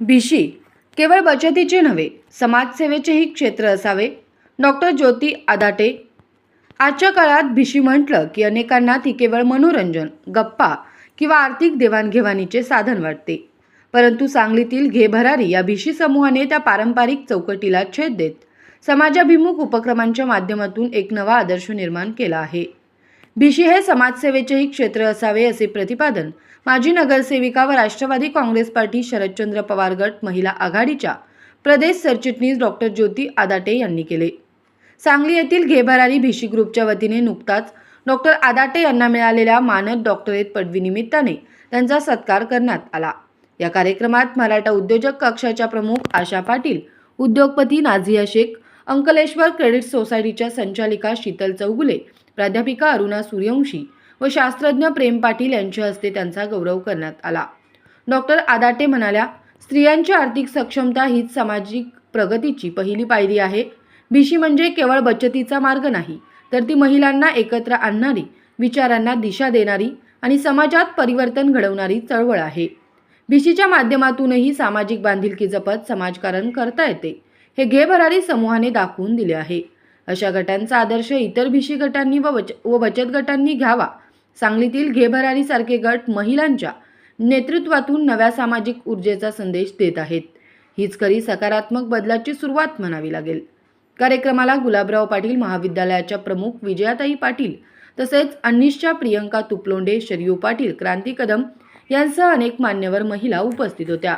भिशी केवळ बचतीचे नव्हे समाजसेवेचेही क्षेत्र असावे. डॉक्टर ज्योती आदाटे. आजच्या काळात भिशी म्हटलं की अनेकांना ती केवळ मनोरंजन गप्पा किंवा आर्थिक देवाणघेवाणीचे साधन वाटते. परंतु सांगलीतील घेभरारी या भिशी समूहाने त्या पारंपरिक चौकटीला छेद देत समाजाभिमुख उपक्रमांच्या माध्यमातून एक नवा आदर्श निर्माण केला आहे. भिशी हे समाजसेवेचेही क्षेत्र असावे असे प्रतिपादन माजी नगरसेविका व राष्ट्रवादी काँग्रेस पार्टी शरदचंद्र पवार गट महिला आघाडीच्या प्रदेश सरचिटणीस डॉक्टर ज्योती आदाटे यांनी केले. सांगली येथील घेभरारी भिशी ग्रुपच्या वतीने नुकताच डॉक्टर आदाटे यांना मिळालेल्या मानद डॉक्टरेट पदवीनिमित्ताने त्यांचा सत्कार करण्यात आला. या कार्यक्रमात मराठा उद्योजक कक्षाच्या प्रमुख आशा पाटील उद्योगपती नाझिया शेख अंकलेश्वर क्रेडिट सोसायटीच्या संचालिका शीतल चौगुले प्राध्यापिका अरुणा सूर्यवंशी व शास्त्रज्ञ प्रेम पाटील यांच्या हस्ते त्यांचा गौरव करण्यात आला. डॉक्टर आदाटे म्हणाल्या स्त्रियांची आर्थिक सक्षमता हीच सामाजिक प्रगतीची पहिली पायरी आहे. भीशी म्हणजे केवळ बचतीचा मार्ग नाही तर ती महिलांना एकत्र आणणारी विचारांना दिशा देणारी आणि समाजात परिवर्तन घडवणारी चळवळ आहे. भीशीच्या माध्यमातूनही सामाजिक बांधिलकी जपत समाजकारण करता येते. हे घे भरारी समूहाने दाखवून दिले आहे. अशा गटांचा आदर्श इतर भिशी गटांनी व बच व बचत गटांनी घ्यावा. सांगलीतील घेभरारीसारखे गट महिलांच्या नेतृत्वातून नव्या सामाजिक ऊर्जेचा संदेश देत आहेत. हीच खरी सकारात्मक बदलाची सुरुवात म्हणावी लागेल. कार्यक्रमाला गुलाबराव पाटील महाविद्यालयाच्या प्रमुख विजयाताई पाटील तसेच अन्निशच्या प्रियंका तुपलोंडे शरियू पाटील क्रांती कदम यांसह अनेक मान्यवर महिला उपस्थित होत्या.